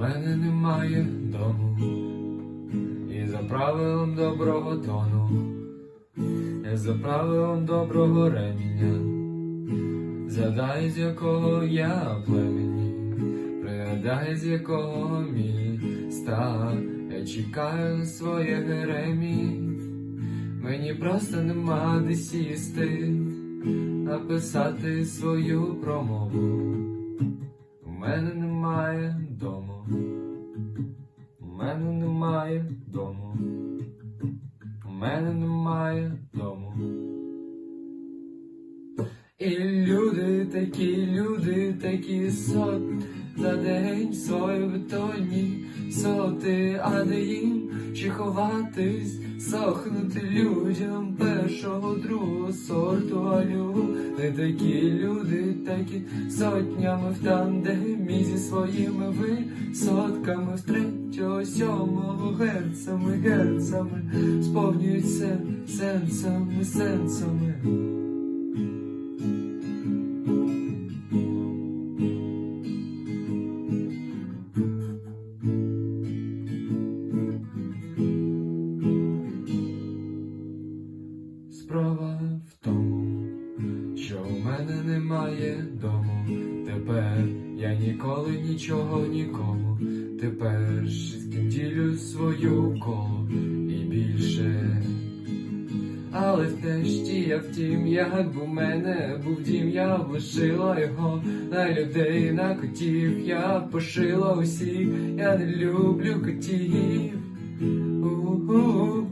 мене немає дому, і за правилом доброго тону, я за правилом доброго реміння, згадай, з якого я племені, пригадай, з якого міста, я чекаю на своє Геремі, мені просто нема де сісти, написати свою промову. У мене немає дому. У мене немає дому. У мене немає дому. І люди такі, люди такі сот за день свої бетонні соти, а де їм чи ховатись, сохнути людям першого, другого сорту, алю. Не такі, люди такі сотнями в тандемі зі своїми висотками в третього, сьомого герцами, герцами сповнюються сенсами, сенсами. Справа в тому, що у мене немає дому. Тепер я ніколи нічого нікому. Тепер з ким ділю свою колу і більше. Але теж ті, я втім, як б у мене був дім, я б лишила його на людей, на котів, я пошила усіх, я не люблю котів. У-у-у.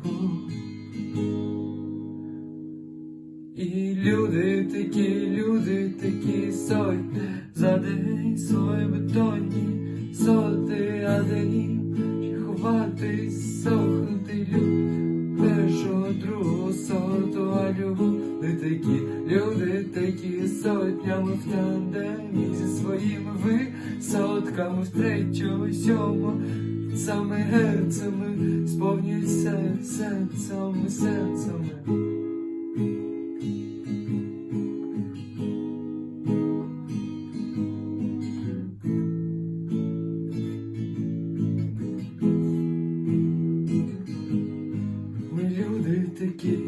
І люди такі, люди такі сотні, за день свої бетонні соти, а де їм ховатись, сохнути люд першого, другого сорту, а люди такі, люди такі сотнями в тандемі зі своїми висотками в третього, сьомого, саме герцами сповнюються сенсами, сенсами. таки